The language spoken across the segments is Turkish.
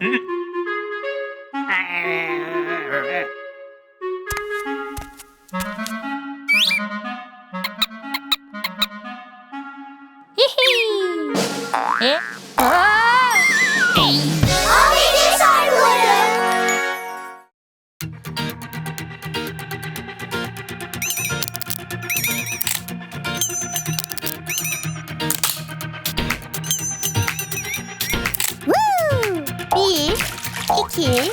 Mm-hmm. Bir, iki,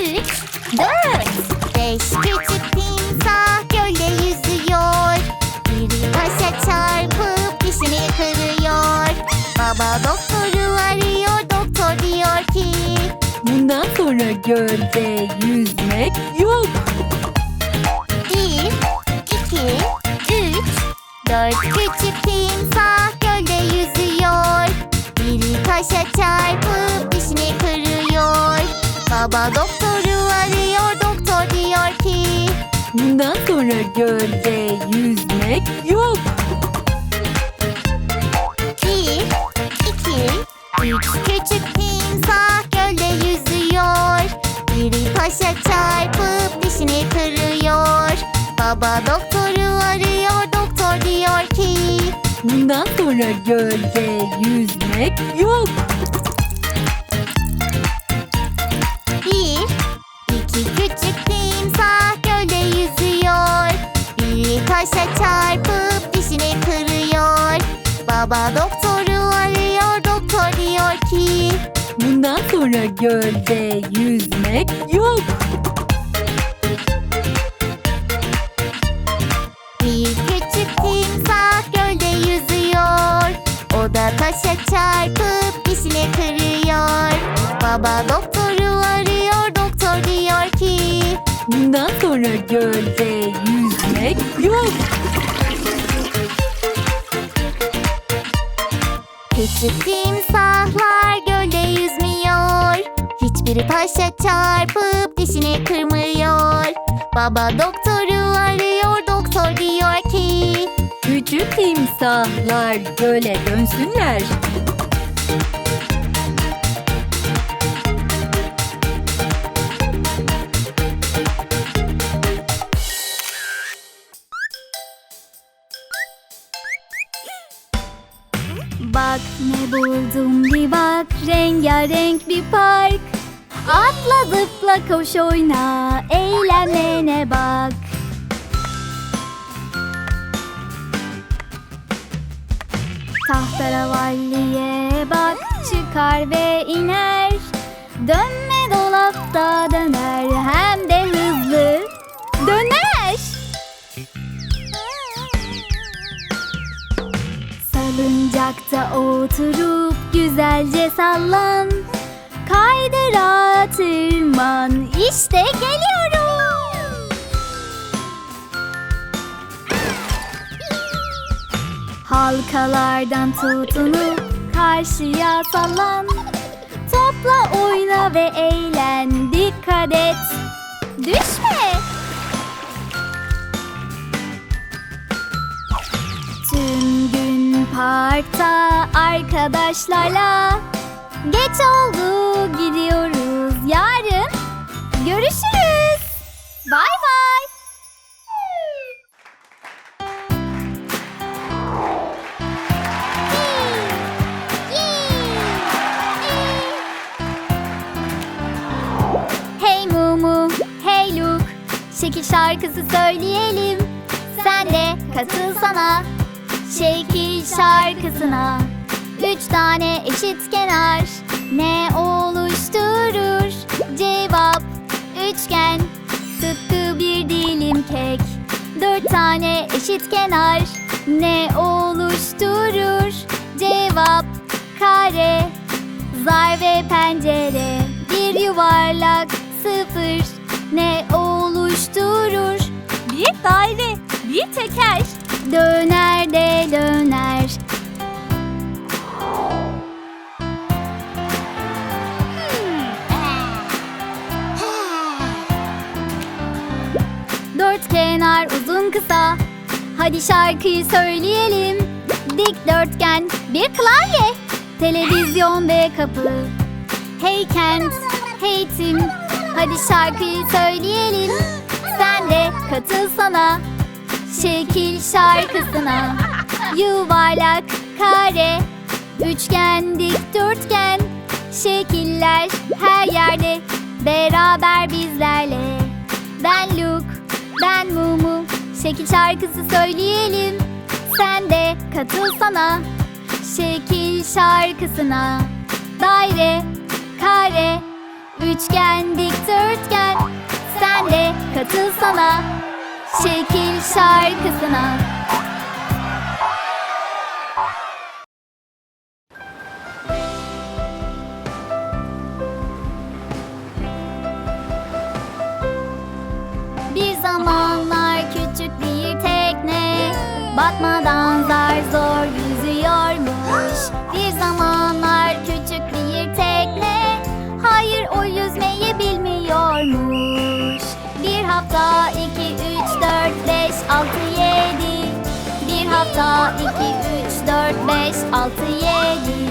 üç, dört. Beş küçük timsah gölde yüzüyor. Biri taşa çarpıp dişini kırıyor. Baba doktoru arıyor, doktor diyor ki... Bundan sonra gölde yüzmek yok. Bir, iki, üç, dört küçük timsah gölde yüzüyor. Biri taşa çarpıp. Baba doktoru arıyor, doktor diyor ki... Bundan sonra gölde yüzmek yok. Bir, iki, üç küçük timsah gölde yüzüyor. Biri taşa çarpıp dişini kırıyor. Baba doktoru arıyor, doktor diyor ki... Bundan sonra gölde yüzmek yok. Baba doktoru arıyor, doktor diyor ki... Bundan sonra gölde yüzmek yok. Bir küçük timsah gölde yüzüyor. O da taşa çarpıp dişini kırıyor. Baba doktoru arıyor, doktor diyor ki... Bundan sonra gölde yüzmek yok. Küçük timsahlar gölde yüzmüyor. Hiçbiri taşa çarpıp dişini kırmıyor. Baba doktoru arıyor, doktor diyor ki... Küçük timsahlar göle dönsünler. Bak ne buldum bir bak rengarenk bir park. Atla zıpla koş oyna eğlenmene bak. Tahtaravalliye bak çıkar ve iner. Dönme dolapta döner hem de hızlı. Döner Salıncakta oturup güzelce sallan. Kaydıra tırman. İşte geliyorum. Halkalardan tutunup karşıya sallan. Topla oyna ve eğlen. Dikkat et. Düşme. Tüm gün parkta arkadaşlarla. Geç oldu gidiyoruz yarın. Görüşürüz. Bay bay. Hey Mumu, hey Luke. Şekil şarkısı söyleyelim. Sen de katılsana Şekil şarkısına. Üç tane eşit kenar. Ne oluşturur? Cevap Üçgen. Tıpkı bir dilim kek. Dört tane eşit kenar. Ne oluşturur? Cevap Kare. Zar ve pencere Bir yuvarlak sıfır. Ne oluşturur? Bir daire Bir teker Döner de döner. Dört kenar uzun kısa. Hadi şarkıyı söyleyelim. Dikdörtgen bir klavye. Televizyon ve kapı. Hey Kent, hey Tim, hadi şarkıyı söyleyelim. Sen de katılsana şekil şarkısına. Yuvarlak, kare, üçgen, dikdörtgen, şekiller her yerde beraber bizlerle. Ben Luke, ben Mumu, şekil şarkısı söyleyelim. Sen de katılsana şekil şarkısına. Daire, kare, üçgen, dikdörtgen. Sen de katılsana şekil şarkısına. Bir zamanlar küçük bir tekne Batmadan zar zor yüzüyormuş Bir zamanlar küçük bir tekne Hayır o yüzmeyi bilmiyormuş Bir hafta, iki, altı, yedi. Bir hafta, iki, üç, dört, beş, altı, yedi.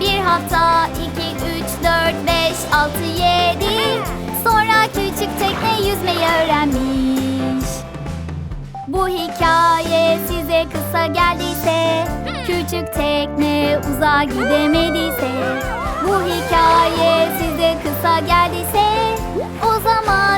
Bir hafta, iki, üç, dört, beş, altı, yedi. Sonra küçük tekne yüzmeyi öğrenmiş. Bu hikaye size kısa geldiyse Küçük tekne uzağa gidemediyse Bu hikaye size kısa geldiyse O zaman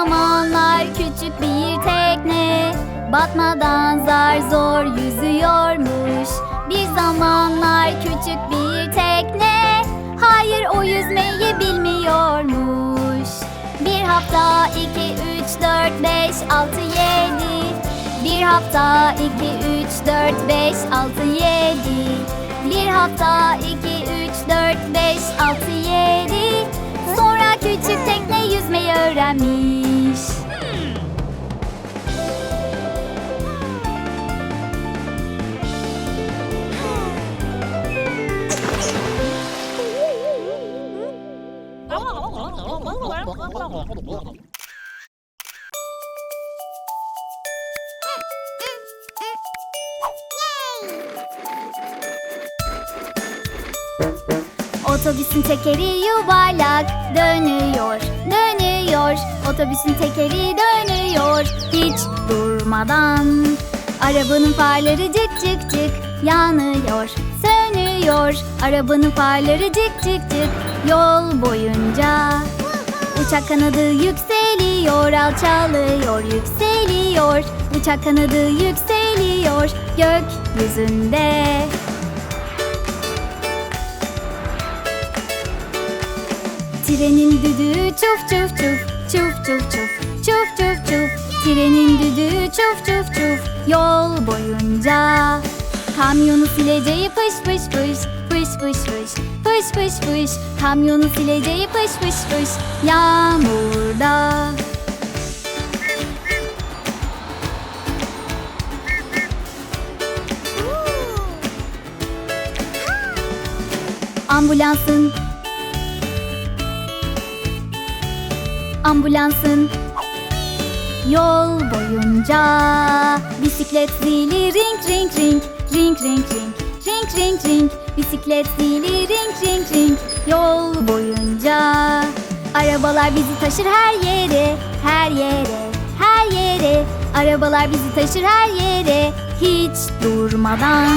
zamanlar küçük bir tekne Batmadan zar zor yüzüyormuş. Bir zamanlar küçük bir tekne Hayır o yüzmeyi bilmiyormuş. Bir hafta, iki, üç, dört, beş, altı, yedi. Bir hafta, iki, üç, dört, beş, altı, yedi. Bir hafta, iki, üç, dört, beş, altı, yedi küçük tekne yüzmeyi öğrenmiş. Hmm. Otobüsün tekeri yuvarlak dönüyor, dönüyor. Otobüsün tekeri dönüyor hiç durmadan. Arabanın farları cık cık cık yanıyor, sönüyor. Arabanın farları cık cık cık yol boyunca. Uçak kanadı yükseliyor, alçalıyor, yükseliyor. Uçak kanadı yükseliyor gökyüzünde. Trenin düdüğü çuf çuf çuf Çuf çuf çuf çuf çuf çuf. Trenin düdüğü çuf çuf çuf Yol boyunca. Kamyonu sileceği pış pış pış Pış pış pış pış pış pış. Kamyonu sileceği pış pış pış Yağmurda. Ambulansın Ambulansın. Yol boyunca Bisiklet zili ring ring ring Ring ring ring Ring ring ring Bisiklet zili ring ring ring. Yol boyunca Arabalar bizi taşır her yere Her yere Her yere. Arabalar bizi taşır her yere Hiç durmadan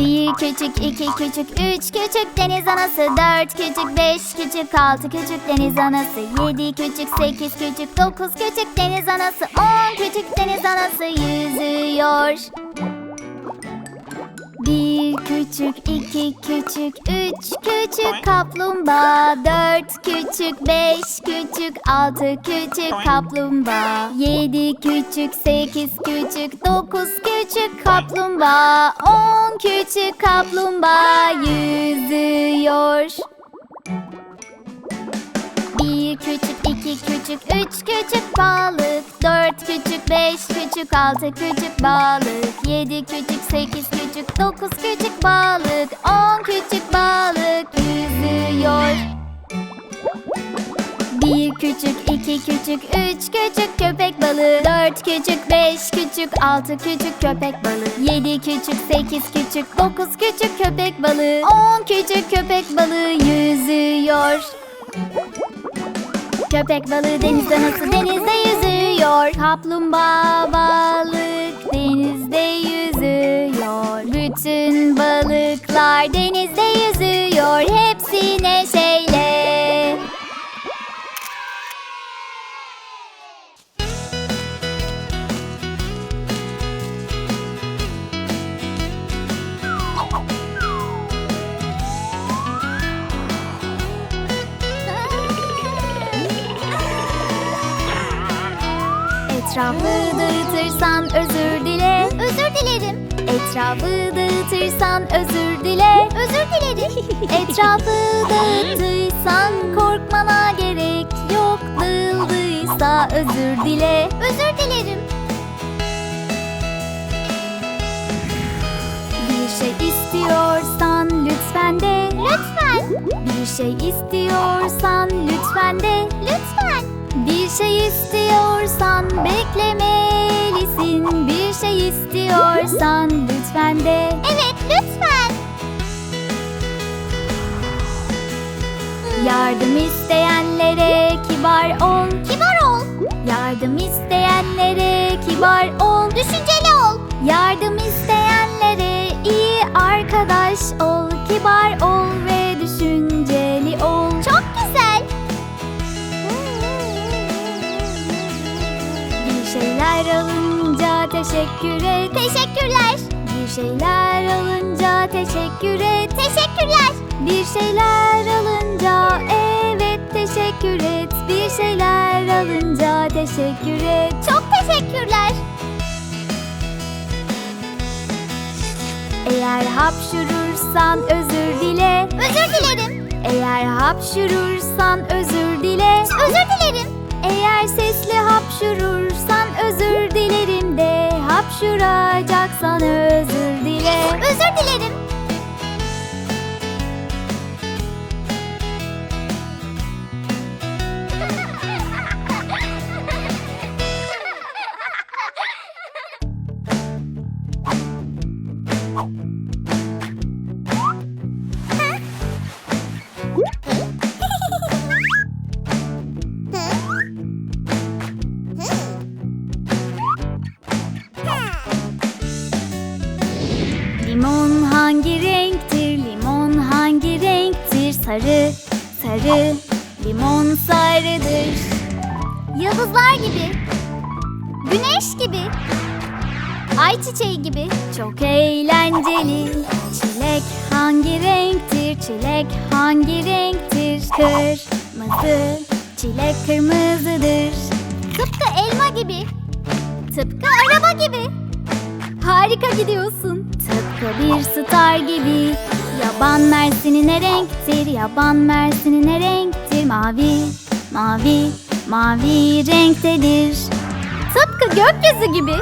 Bir küçük, iki küçük, üç küçük deniz anası. Dört küçük, beş küçük, altı küçük deniz anası. Yedi küçük, sekiz küçük, dokuz küçük deniz anası. On küçük deniz anası yüzüyor Bir küçük, iki küçük, üç küçük kaplumbağa Dört küçük, beş küçük, altı küçük kaplumbağa Yedi küçük, sekiz küçük, dokuz küçük kaplumbağa, on küçük kaplumbağa yüzüyor. Bir küçük, iki küçük, üç küçük balık. Dört küçük, beş küçük, altı küçük balık. Yedi küçük, sekiz küçük, dokuz küçük balık. On küçük balık yüzüyor. Bir küçük, iki küçük, üç küçük köpek balığı. Dört küçük, beş küçük, altı küçük köpek balığı. Yedi küçük, sekiz küçük, dokuz küçük köpek balığı. On küçük köpek balığı yüzüyor Köpek balığı denizde nasıl denizde yüzüyor? Kaplumbağa balık denizde yüzüyor. Bütün balıklar denizde yüzüyor Etrafı dağıtırsan özür dile. Özür dilerim. Etrafı dağıtırsan özür dile. Özür dilerim. Etrafı dağıttıysan korkmana gerek yok. Dağıldıysa özür dile. Özür dilerim. Bir şey istiyorsan lütfen de. Lütfen. Bir şey istiyorsan lütfen de. Lütfen Bir şey istiyorsan beklemelisin. Bir şey istiyorsan lütfen de. Evet lütfen. Yardım isteyenlere kibar ol. Kibar ol. Yardım isteyenlere kibar ol. Düşünceli ol. Yardım isteyenlere iyi arkadaş ol. Kibar ol ve teşekkür et. Teşekkürler. Bir şeyler alınca teşekkür et. Teşekkürler. Bir şeyler alınca evet teşekkür et. Bir şeyler alınca teşekkür et. Çok teşekkürler. Eğer hapşurursan özür dile. Özür dilerim. Eğer hapşurursan özür dile. Özür dilerim Eğer sesli hapşurursan özür dilerim de. Hapşuracaksan özür dile. Özür dilerim güneş gibi, ay çiçeği gibi. Çok eğlenceli. Çilek hangi renktir? Çilek hangi renktir? Kırmızı, çilek kırmızıdır. Tıpkı elma gibi, tıpkı araba gibi. Harika gidiyorsun. Tıpkı bir star gibi. Yaban mersini ne renktir? Yaban mersini ne renktir? Mavi, mavi, mavi renktedir. Tıpkı gökyüzü gibi.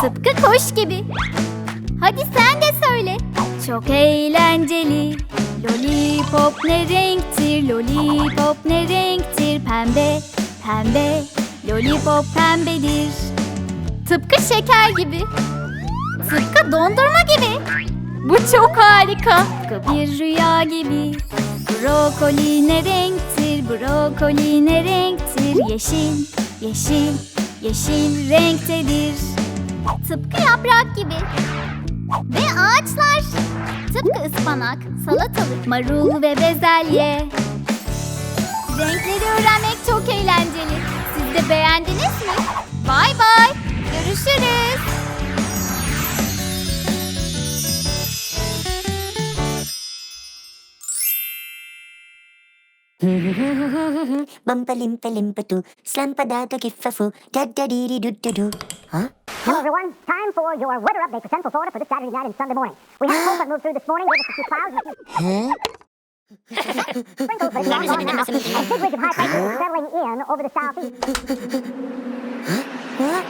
Tıpkı kuş gibi. Hadi sen de söyle. Çok eğlenceli. Lollipop ne renktir? Lollipop ne renktir? Pembe, pembe. Lollipop pembedir. Tıpkı şeker gibi. Tıpkı dondurma gibi. Bu çok harika. Tıpkı bir rüya gibi. Brokoli ne renktir? Brokoli ne renktir? Yeşil, yeşil, yeşil renktedir. Tıpkı yaprak gibi. Ve ağaçlar. Tıpkı ıspanak, salatalık, marul ve bezelye. Renkleri öğrenmek çok eğlenceli. Siz de beğendiniz mi? Bay bay. Görüşürüz. Doo doo doo. Huh? Hello, everyone. Time for your weather update for Central Florida for this Saturday night and Sunday morning. We had a cold that moved through this morning, gave us a few clouds and a few Huh? sprinkles, but it's long gone now. A big ridge of high pressure is settling in over the southeast. What?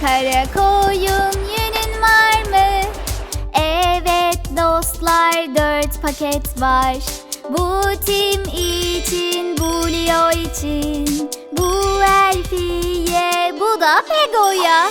Kara koyun yünün var mı? Evet dostlar dört paket var. Bu Tim için, bu Leo için, bu Elfiye, bu da Pego'ya.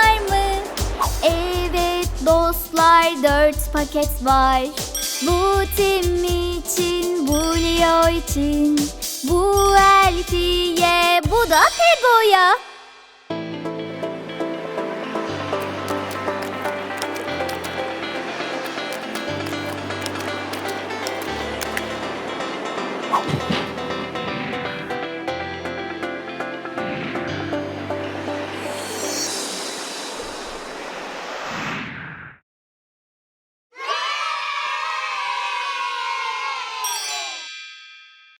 dostlar dört paket var. Bu Tim için, bu Leo için, bu Elfiye, bu da Pego'ya.